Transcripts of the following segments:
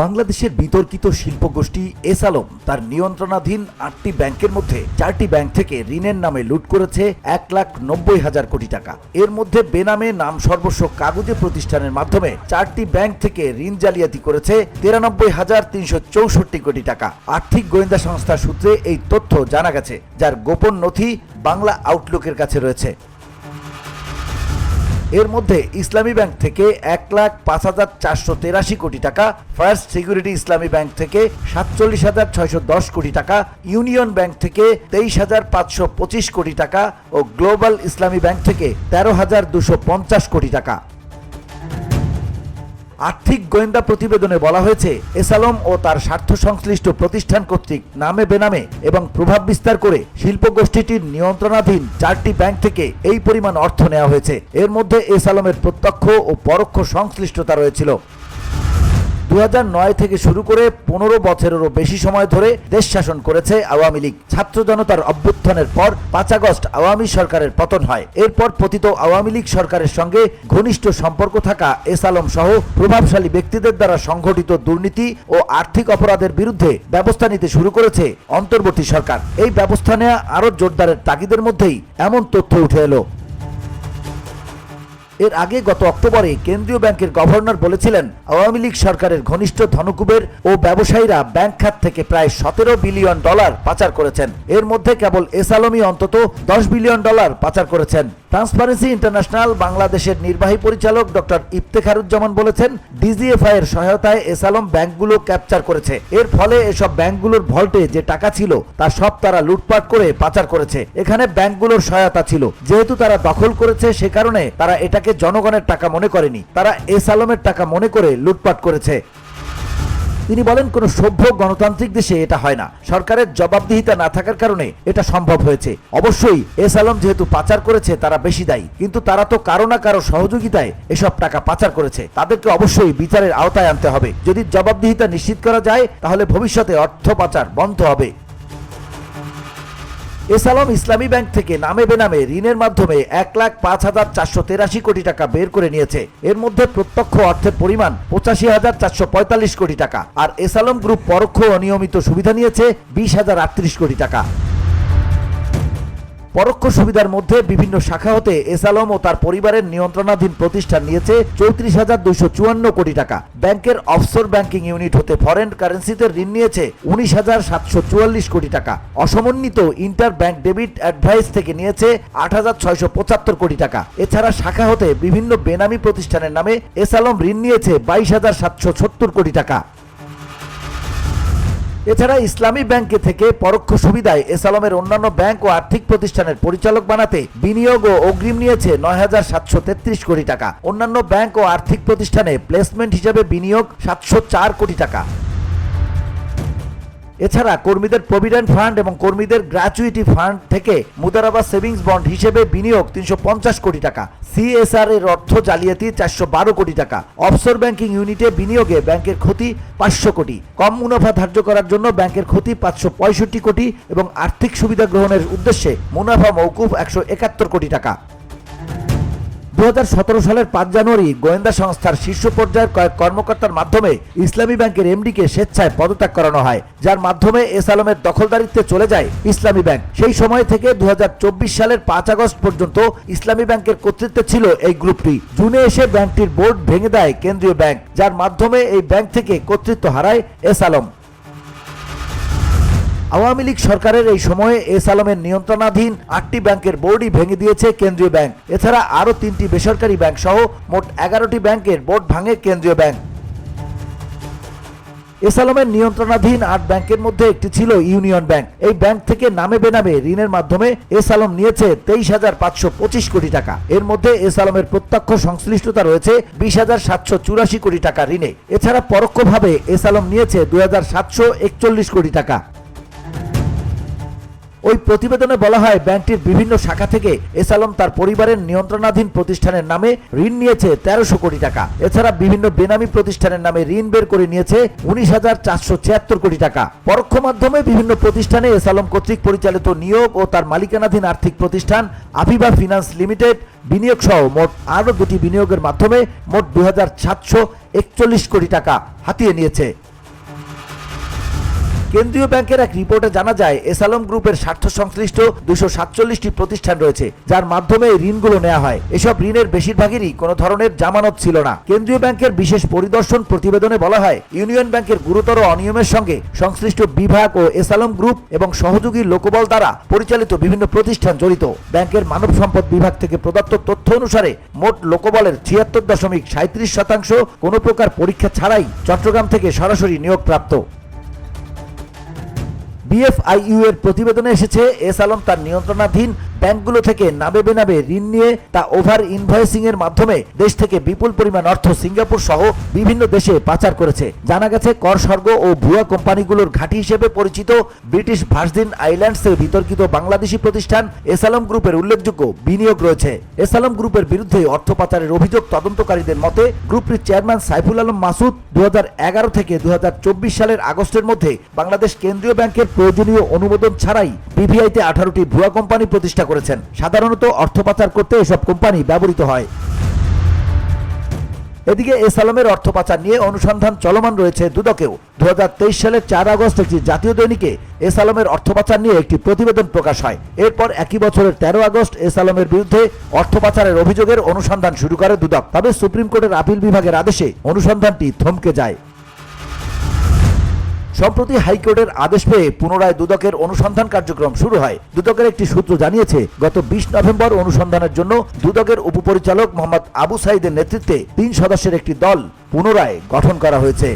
বাংলাদেশের বিতর্কিত শিল্পগোষ্ঠী এস আলম তার নিয়ন্ত্রণাধীন আটটি ব্যাংকের মধ্যে চারটি ব্যাংক থেকে ঋণের নামে লুট করেছে এক লাখ নব্বই হাজার কোটি টাকা। এর মধ্যে বেনামে নাম সর্বস্ব কাগজে প্রতিষ্ঠানের মাধ্যমে চারটি ব্যাংক থেকে ঋণ জালিয়াতি করেছে তিরানব্বই হাজার তিনশো চৌষট্টি কোটি টাকা। আর্থিক গোয়েন্দা সংস্থার সূত্রে এই তথ্য জানা গেছে, যার গোপন নথি বাংলা আউটলুকের কাছে রয়েছে। এর মধ্যে ইসলামী ব্যাংক থেকে এক লাখ পাঁচ হাজার চারশো তেরাশি কোটি টাকা ফার্স্ট সিকিউরিটি ইসলামী ব্যাংক থেকে সাতচল্লিশ হাজার ছয়শো দশ কোটি টাকা, ইউনিয়ন ব্যাংক থেকে তেইশ হাজার পাঁচশো পঁচিশ কোটি টাকা ও গ্লোবাল ইসলামী ব্যাংক থেকে তেরো হাজার দুশো পঞ্চাশ কোটি টাকা। আর্থিক গোয়েন্দা প্রতিবেদনে বলা হয়েছে, এসালম ও তার স্বার্থ সংশ্লিষ্ট প্রতিষ্ঠান কর্তৃক নামে বেনামে এবং প্রভাব বিস্তার করে শিল্প গোষ্ঠীটির নিয়ন্ত্রণাধীন চারটি ব্যাংক থেকে এই পরিমাণ অর্থ নেওয়া হয়েছে। এর মধ্যে এসালমের প্রত্যক্ষ ও পরোক্ষ সংশ্লিষ্টতা রয়েছিল। দু হাজার নয় থেকে শুরু করে পনেরো বছরেরও বেশি সময় ধরে দেশ শাসন করেছে আওয়ামী লীগ। ছাত্র জনতার অভ্যুত্থানের পর পাঁচ আগস্ট আওয়ামী সরকারের পতন হয়। এরপর পতিত আওয়ামী লীগ সরকারের সঙ্গে ঘনিষ্ঠ সম্পর্ক থাকা এস আলম সহ প্রভাবশালী ব্যক্তিদের দ্বারা সংঘটিত দুর্নীতি ও আর্থিক অপরাধের বিরুদ্ধে ব্যবস্থা নিতে শুরু করেছে অন্তর্বর্তী সরকার। এই ব্যবস্থা নেওয়া আরও জোরদারের তাগিদের মধ্যেই এমন তথ্য উঠে এলো। এর আগে গত অক্টোবরে কেন্দ্রীয় ব্যাংকের গভর্নর বলেছিলেন, আওয়ামী লীগ সরকারের ঘনিষ্ঠ ধনকুবের ও ব্যবসায়ীরা ব্যাংক খাত থেকে প্রায় সতেরো বিলিয়ন ডলার পাচার করেছেন। এর মধ্যে কেবল এস আলমী অন্তত দশ বিলিয়ন ডলার পাচার করেছেন। ট্রান্সপারেন্সি ইন্টারন্যাশনাল বাংলাদেশের নির্বাহী পরিচালক ডক্টর ইফতেখারুজ্জামান বলেছেন ডিজিএফআই এর সহায়তায় এস আলম ব্যাংকগুলো ক্যাপচার করেছে। এর ফলে এসব ব্যাংকগুলোর ভল্টে যে টাকা ছিল, তা সব তারা লুটপাট করে পাচার করেছে। এখানে ব্যাংকগুলোর সহায়তা ছিল। যেহেতু তারা দখল করেছে, সে কারণে তারা এটাকে জনগণের টাকা মনে করেনি। তারা এস আলমের টাকা মনে করে লুটপাট করেছে। তিনি বলেন, কোনো সভ্য গণতান্ত্রিক দেশে এটা হয় না। সরকারের জবাবদিহিতা না থাকার কারণে এটা সম্ভব হয়েছে। অবশ্যই, এস আলম যেহেতু পাচার করেছে, তারা বেশি দায়ী। কিন্তু তারা তো কারও না কারও সহযোগিতায় এসব টাকা পাচার করেছে। তাদেরকে অবশ্যই বিচারের আওতায় আনতে হবে। যদি জবাবদিহিতা নিশ্চিত করা যায়, তাহলে ভবিষ্যতে অর্থ পাচার বন্ধ হবে। এস আলম ইসলামী ব্যাংক থেকে নামে বেনামে ঋণের মাধ্যমে এক লাখ পাঁচ হাজার চারশো তেরাশি কোটি টাকা বের করে নিয়েছে। এর মধ্যে প্রত্যক্ষ অর্থের পরিমাণ পঁচাশি হাজার চারশো পঁয়তাল্লিশ কোটি টাকা। আর এসালম গ্রুপ পরোক্ষ অনিয়মিত সুবিধা নিয়েছে বিশ হাজার আটত্রিশ কোটি টাকা। পরোক্ষ সুবিধার মধ্যে বিভিন্ন শাখা হতে এস আলম ও তার পরিবারের নিয়ন্ত্রণাধীন প্রতিষ্ঠান নিয়েছে চৌত্রিশ হাজার দুইশো চুয়ান্ন কোটি টাকা। ব্যাংকের অফশোর ব্যাংকিং ইউনিট হতে ফরেন কারেন্সিতে ঋণ নিয়েছে উনিশ হাজার সাতশো চুয়াল্লিশ কোটি টাকা। অসমন্বিত ইন্টার ব্যাংক ডেবিট অ্যাডভাইস থেকে নিয়েছে আট হাজার ছয়শো পঁচাত্তর কোটি টাকা। এছাড়া শাখা হতে বিভিন্ন বেনামি প্রতিষ্ঠানের নামে এস আলম ঋণ নিয়েছে বাইশ হাজার সাতশো সত্তর কোটি টাকা। এছাড়া ইসলামী ব্যাংকে থেকে পরোক্ষ সুবিধায় এসালমের অন্যান্য ব্যাংক ও আর্থিক প্রতিষ্ঠানের পরিচালক বানাতে বিনিয়োগ ও অগ্রিম নিয়েছে নয় হাজার সাতশো তেত্রিশ কোটি টাকা। অন্যান্য ব্যাংক ও আর্থিক প্রতিষ্ঠানে প্লেসমেন্ট হিসেবে বিনিয়োগ সাতশো চার কোটি টাকা। এছাড়া কর্মীদের প্রভিডেন্ট ফান্ড এবং কর্মীদের গ্র্যাচুইটি ফান্ড থেকে মুদারাবাদ সেভিংস বন্ড হিসেবে বিনিয়োগ তিনশো পঞ্চাশ কোটি টাকা। সিএসআর এর অর্থ জালিয়াতি চারশো বারো কোটি টাকা। অফশোর ব্যাংকিং ইউনিটে বিনিয়োগে ব্যাংকের ক্ষতি পাঁচশো কোটি। কম মুনাফা ধার্য করার জন্য ব্যাংকের ক্ষতি পাঁচশো পঁয়ষট্টি কোটি এবং আর্থিক সুবিধা গ্রহণের উদ্দেশ্যে মুনাফা মৌকুফ একশো একাত্তর কোটি টাকা। দু হাজার সতেরো সালের পাঁচ জানুয়ারি গোয়েন্দা সংস্থার শীর্ষ পর্যায়ের কয়েক কর্মকর্তার মাধ্যমে ইসলামী ব্যাংকের এমডিকে স্বেচ্ছায় পদত্যাগ করানো হয়, যার মাধ্যমে এস আলমের দখলদারিত্বে চলে যায় ইসলামী ব্যাংক। সেই সময় থেকে দু হাজার চব্বিশ সালের পাঁচ আগস্ট পর্যন্ত ইসলামী ব্যাংকের কর্তৃত্বে ছিল এই গ্রুপটি। জুনে এসে ব্যাংকটির বোর্ড ভেঙে দেয় কেন্দ্রীয় ব্যাংক, যার মাধ্যমে এই ব্যাংক থেকে কর্তৃত্ব হারায় এস আলম আওয়ামী লীগ সরকারের এই সময়ে এস আলমের নিয়ন্ত্রণাধীন আটটি ব্যাংকের বোর্ডই ভেঙে দিয়েছে কেন্দ্রীয় ব্যাংক। এছাড়া আরও তিনটি বেসরকারি ব্যাংক সহ মোট এগারোটি ব্যাংকের বোর্ড ভাঙে কেন্দ্রীয় ব্যাংক। এস আলমের নিয়ন্ত্রণাধীন আট ব্যাংকের মধ্যে একটি ছিল ইউনিয়ন ব্যাংক। এই ব্যাংক থেকে নামে বেনামে ঋণের মাধ্যমে এস আলম নিয়েছে তেইশ হাজার পাঁচশো পঁচিশ কোটি টাকা। এর মধ্যে এস আলমের প্রত্যক্ষ সংশ্লিষ্টতা রয়েছে বিশ হাজার সাতশো চুরাশি কোটি টাকা ঋণে। এছাড়া পরোক্ষভাবে এস আলম নিয়েছে দুই হাজার সাতশো একচল্লিশ কোটি টাকা। ওই প্রতিবেদনে বলা হয়, ব্যাংকটির বিভিন্ন শাখা থেকে এস আলম তার পরিবারের নিয়ন্ত্রণাধীন প্রতিষ্ঠানের নামে ঋণ নিয়েছে তেরোশো কোটি টাকা। এছাড়া বিভিন্ন বেনামি প্রতিষ্ঠানের নামে ঋণ বের করে নিয়েছে উনিশ হাজার চারশো ছিয়াত্তর কোটি টাকা। পরোক্ষ মাধ্যমে বিভিন্ন প্রতিষ্ঠানে এস আলম কর্তৃক পরিচালিত নিয়োগ ও তার মালিকানাধীন আর্থিক প্রতিষ্ঠান আভিবা ফিনান্স লিমিটেড বিনিয়োগ সহ মোট আরও দুটি বিনিয়োগের মাধ্যমে মোট দুই হাজার সাতশো একচল্লিশ কোটি টাকা হাতিয়ে নিয়েছে। কেন্দ্রীয় ব্যাংকের এক রিপোর্টে জানা যায়, এসালম গ্রুপের স্বার্থ সংশ্লিষ্ট দুশো সাতচল্লিশটি প্রতিষ্ঠান রয়েছে, যার মাধ্যমে ঋণগুলো নেওয়া হয়। এসব ঋণের বেশিরভাগেরই কোনো ধরনের জামানত ছিল না। কেন্দ্রীয় ব্যাংকের বিশেষ পরিদর্শন প্রতিবেদনে বলা হয়, ইউনিয়ন ব্যাংকের গুরুতর অনিয়মের সঙ্গে সংশ্লিষ্ট বিভাগ ও এসালম গ্রুপ এবং সহযোগী লোকবল দ্বারা পরিচালিত বিভিন্ন প্রতিষ্ঠান জড়িত। ব্যাংকের মানব সম্পদ বিভাগ থেকে প্রদত্ত তথ্য অনুসারে, মোট লোকবলের ছিয়াত্তর দশমিক সাঁত্রিশ শতাংশ কোনো প্রকার পরীক্ষা ছাড়াই চট্টগ্রাম থেকে সরাসরি নিয়োগপ্রাপ্ত। বিএফআইইউ এর প্রতিবেদনে এসেছে এস আলম তার নিয়ন্ত্রণাধীন ব্যাংকগুলো থেকে নাবে বেনাবে ঋণ নিয়ে তা ওভার ইনভয়েসিং এর মাধ্যমে দেশ থেকে বিপুল পরিমাণ অর্থ সিঙ্গাপুর সহ বিভিন্ন দেশে পাচার করেছে। জানা গেছে, কর স্বর্গ ও ভুয়া কোম্পানিগুলোর ঘাঁটি হিসেবে পরিচিত ব্রিটিশ ভার্জিন আইল্যান্ডসে বিতর্কিত বাংলাদেশি প্রতিষ্ঠান এসালম গ্রুপের উল্লেখযোগ্য বিনিয়োগ রয়েছে। এসালম গ্রুপের বিরুদ্ধে অর্থ পাচারের অভিযোগ তদন্তকারীদের মতে, গ্রুপটির চেয়ারম্যান সাইফুল আলম মাসুদ দু হাজার এগারো থেকে দু হাজার চব্বিশ সালের আগস্টের মধ্যে বাংলাদেশ কেন্দ্রীয় ব্যাংকের প্রয়োজনীয় অনুমোদন ছাড়াই বিভিআইতে আঠারোটি ভুয়া কোম্পানি প্রতিষ্ঠা করেছেন। সাধারণত অর্থ পাচার করতে এসব কোম্পানি ব্যবহৃত হয়। এদিকে এস আলমের অর্থ পাচার নিয়ে অনুসন্ধান চলমান রয়েছে দুদকেও। দু সালের চার আগস্ট একটি জাতীয় দৈনিকে এস আলমের অর্থ পাচার নিয়ে একটি প্রতিবেদন প্রকাশ হয়। এরপর একই বছরের তেরো আগস্ট এস আলমের বিরুদ্ধে অর্থ পাচারের অভিযোগের অনুসন্ধান শুরু করে দুদক। তবে সুপ্রিম কোর্টের আপিল বিভাগের আদেশে অনুসন্ধানটি থমকে যায়। সম্প্রতি হাইকোর্টের আদেশ পেয়ে পুনরায় দুদকের অনুসন্ধান কার্যক্রম শুরু হয়। দুদকের একটি সূত্র জানিয়েছে, গত বিশ নভেম্বর অনুসন্ধানের জন্য দুদকের উপপরিচালক মোহাম্মদ আবু সাইদের নেতৃত্বে তিন সদস্যের একটি দল পুনরায় গঠন করা হয়েছে।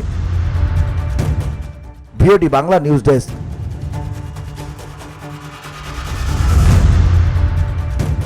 VOD Bangla news desk.